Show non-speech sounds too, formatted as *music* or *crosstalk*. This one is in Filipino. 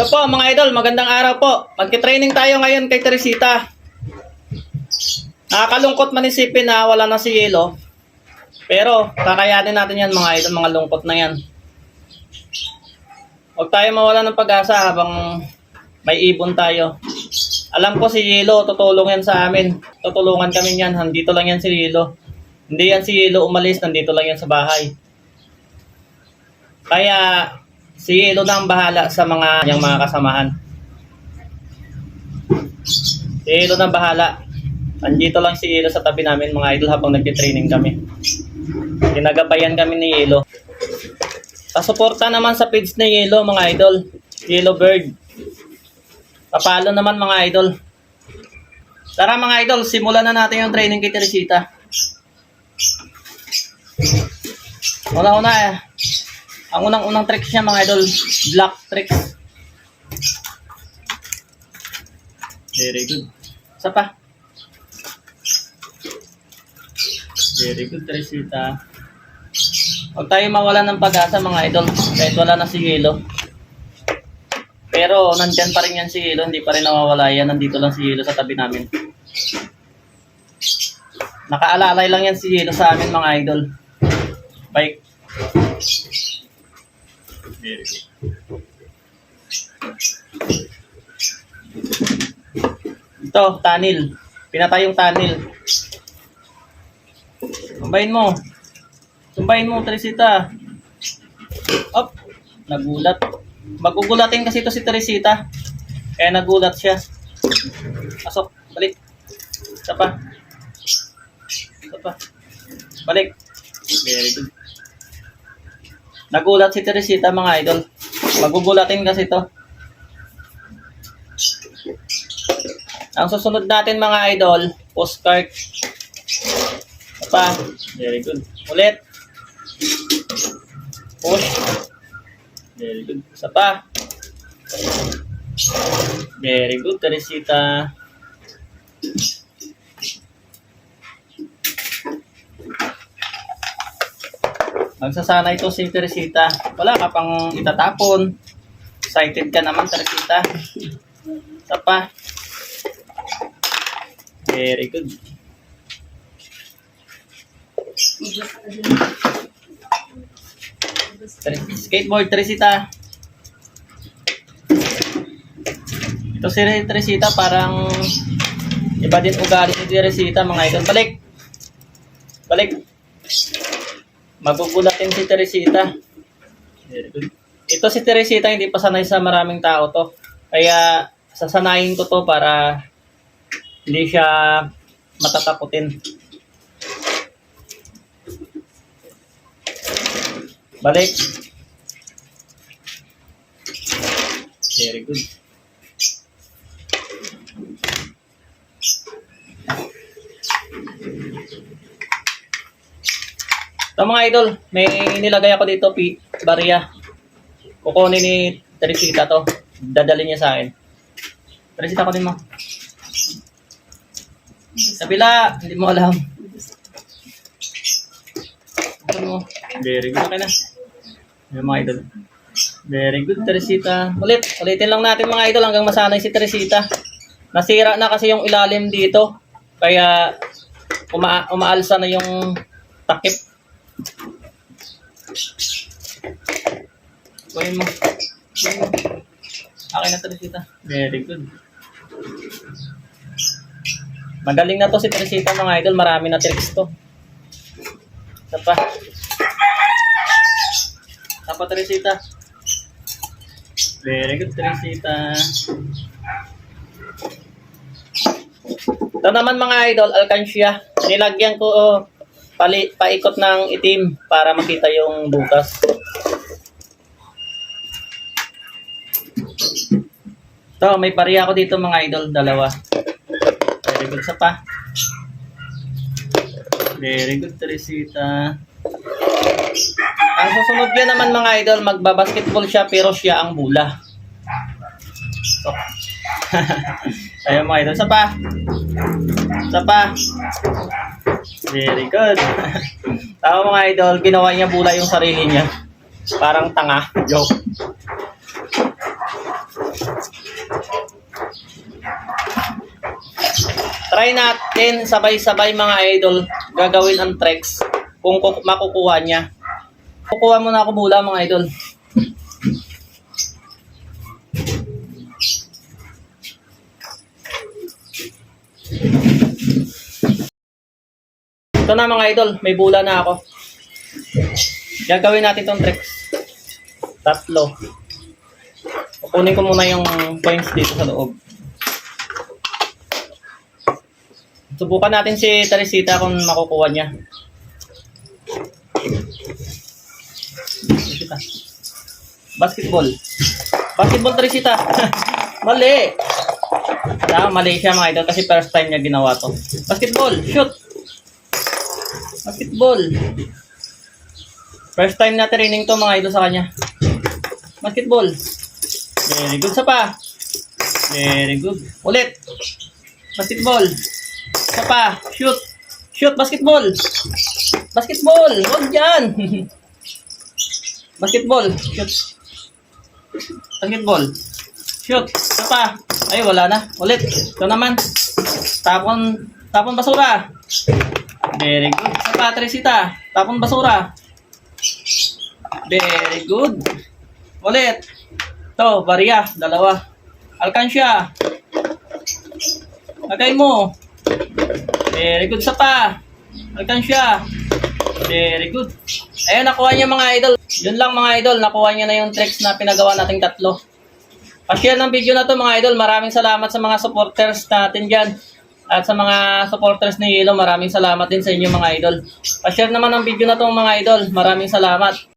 Hello po mga idol, magandang araw po. Magki-training tayo ngayon kay Teresita. Nakakalungkot man isipin na wala na si Yelo. Pero kakayanin natin yan mga idol, mga lungkot na yan. Huwag tayo mawala ng pag-asa habang may ibon tayo. Alam ko si Yelo, tutulong yan sa amin. Tutulungan kami yan, nandito lang yan si Yelo. Hindi yan si Yelo umalis, nandito lang yan sa bahay. Kaya si Yelo na ang bahala sa mga niyang mga kasamahan. Si Yelo na ang bahala. Andito lang si Yelo sa tabi namin mga idol habang nagtitraining kami. Ginagabayan kami ni Yelo. Pasuporta naman sa page ni Yelo mga idol. Yellow Bird. Papalo naman mga idol. Tara mga idol, simulan na natin yung training kay Teresita. Una-una eh. Ang unang-unang tricks niya mga idol, block tricks. Very good. Isa pa. Very good, Teresita. Huwag tayo mawala ng pag-asa mga idol, kahit wala na si Yelo. Pero nandyan pa rin yan si Yelo, hindi pa rin nawawala yan. Nandito lang si Yelo sa tabi namin. Nakaalalay lang yan si Yelo sa amin mga idol. Bye. Very. Ito, tanil. Pinatay yung tanil. Sumbahin mo. Sumbahin mo, Teresita. Up. Nagulat. Magugulatin kasi ito si Teresita. Kaya nagulat siya. Pasok. Balik. Isa pa. Isa pa. Balik. Very good. Nagulat si Teresita mga idol. Magugulatin kasi to. Ang susunod natin mga idol, postcard. Pa. Very good. Ulit. Push. Very good. Isa pa. Very good, Teresita. Magsasana ito si Teresita. Wala ka pang itatapon. Excited ka naman, Teresita. Isa pa. Very good. Skateboard, Teresita. Ito si Teresita parang iba din ugali ni Teresita mga idol. Balik! Balik! Magugulatin si Teresita. Ito si Teresita hindi pa sanay sa maraming tao to. Kaya sasanayin ko to para hindi siya matatakutin. Balik. Very good. Ito mga idol, may nilagay ako dito, pi, barya. Kukunin ni Teresita to. Dadalhin niya sa akin. Teresita, kunin mo. Sa pila, hindi mo alam. Kunin mo. Very good. Okay na. Yung mga idol. Very good, Teresita. Ulit, ulitin lang natin mga idol hanggang masanay si Teresita. Nasira na kasi yung ilalim dito. Kaya uma umaalsa na yung takip. Kunin mo. Kunin mo. Akin na Teresita. Very good. Magaling na to si Teresita mga idol. Marami na tricks to. Isa pa. Isa pa Teresita. Very good Teresita. Ito naman mga idol, alkansya. Nilagyan ko oh, pali, paikot ng itim para makita yung butas. Ito, may pariya ako dito mga idol, dalawa. Very good sa pa. Very good, Teresita. Ang susunod niya naman mga idol, magbabasketball siya pero siya ang bula. So, *laughs* Ayun mga idol. Sa pa. Sa pa. Very good. Tama mga idol, ginawa niya bula yung sarili niya. Parang tanga. Joke. Try natin sabay-sabay mga idol gagawin ang tricks kung ku- makukuha niya. Kukuha mo na ako bula mga idol. Ito na mga idol, may bula na ako. Gagawin natin tong tricks. Tatlo. Kukunin ko muna yung points dito sa loob. Subukan natin si Teresita kung makukuha niya. Teresita. Basketball. Basketball Teresita. *laughs* mali. Ah, mali siya mga idol kasi first time niya ginawa to. Basketball. Shoot. Basketball. First time na training to mga idol sa kanya. Basketball. Very good sa pa. Very good. Ulit. Basketball. Isa pa. Shoot. Shoot. Basketball. Basketball. Huwag dyan. *laughs* Basketball. Shoot. Basketball. Shoot. Isa pa. Ay, wala na. Ulit. Ito naman. Tapon. Tapon basura. Very good. Isa pa, Teresita. Tapon basura. Very good. Ulit. Ito, barya. Dalawa. Alkansya. Lagay mo. Very good sa pa. Alkansya. Very good. Ayun, nakuha niya mga idol. Yun lang mga idol, nakuha niya na yung tricks na pinagawa nating tatlo. Pa-share ng video na to mga idol. Maraming salamat sa mga supporters natin dyan. At sa mga supporters ni Yelo, maraming salamat din sa inyo mga idol. Pa-share naman ng video na to mga idol. Maraming salamat.